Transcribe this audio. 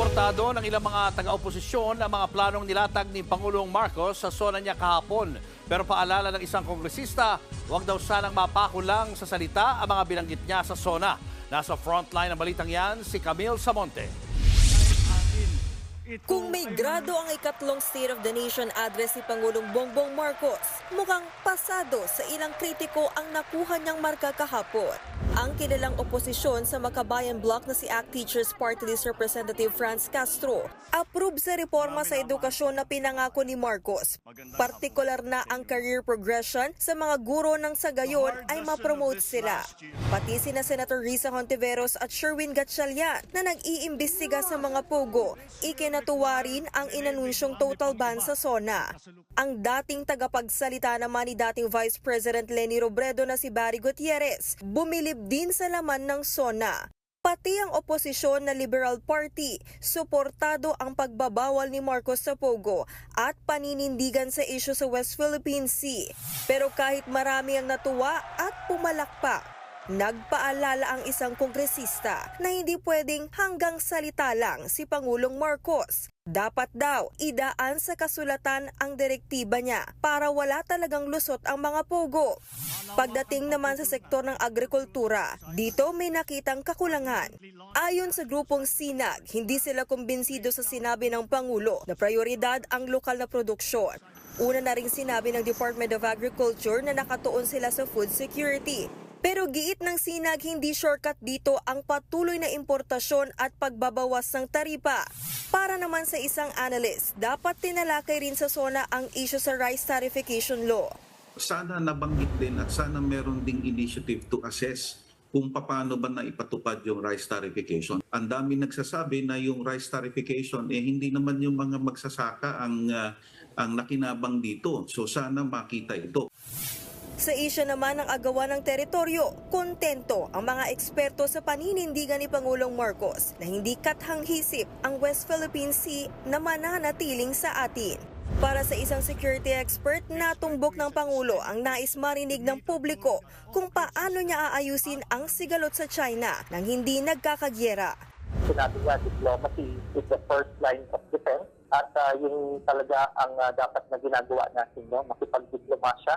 Suportado ng ilang mga taga-oposisyon ang mga planong nilatag ni Pangulong Marcos sa zona niya kahapon. Pero paalala ng isang kongresista, huwag daw sanang mapako lang sa salita ang mga binanggit niya sa zona. Nasa frontline ng balitang yan, si Camille Samonte. Kung may grado ang ikatlong State of the Nation address ni Pangulong Bongbong Marcos, mukhang pasado sa ilang kritiko ang nakuha niyang marka kahapon. Ang kilalang oposisyon sa Makabayan Bloc na si ACT Teachers Party List Representative Franz Castro, approve sa reforma sa edukasyon na pinangako ni Marcos. Partikular na ang career progression sa mga guro ng sa gayon ay mapromote sila. Pati sina Senator Risa Hontiveros at Sherwin Gatchalian na nag-iimbestiga sa mga pogo, ikinatuwa rin ang inanunsyong total ban sa SONA. Ang dating tagapagsalita naman ni dating Vice President Leni Robredo na si Barry Gutierrez, bumilib din sa laman ng SONA. Pati ang oposisyon na Liberal Party, suportado ang pagbabawal ni Marcos sa Pogo at paninindigan sa isyu sa West Philippine Sea. Pero kahit marami ang natuwa at pumalakpak, Nagpaalala ang isang kongresista na hindi pwedeng hanggang salita lang si Pangulong Marcos. Dapat daw idaan sa kasulatan ang direktiba niya para wala talagang lusot ang mga pogo. Pagdating naman sa sektor ng agrikultura, dito may nakitang kakulangan. Ayon sa grupong Sinag, hindi sila kumbinsido sa sinabi ng Pangulo na prioridad ang lokal na produksyon. Una na rin sinabi ng Department of Agriculture na nakatuon sila sa food security. Pero giit ng sinag hindi shortcut dito ang patuloy na importasyon at pagbabawas ng taripa. Para naman sa isang analyst, dapat tinalakay rin sa SONA ang issue sa rice tarification law. sana nabanggit din at sana meron ding initiative to assess kung paano ba na ipatupad yung rice tarification. Ang dami nagsasabi na yung rice tarification eh hindi naman yung mga magsasaka ang ah, ang nakinabang dito. So sana makita ito. Sa isyu naman ng agawan ng teritoryo, kontento ang mga eksperto sa paninindigan ni Pangulong Marcos na hindi kathang-hisip ang West Philippine Sea na mananatiling sa atin. Para sa isang security expert, natumbok ng Pangulo ang nais marinig ng publiko kung paano niya aayusin ang sigalot sa China nang hindi nagkakagyera. sinabi nga diplomacy is the first line of defense at ah, yung talaga ang ah, dapat na ginagawa natin, no? makipagdiplomasya.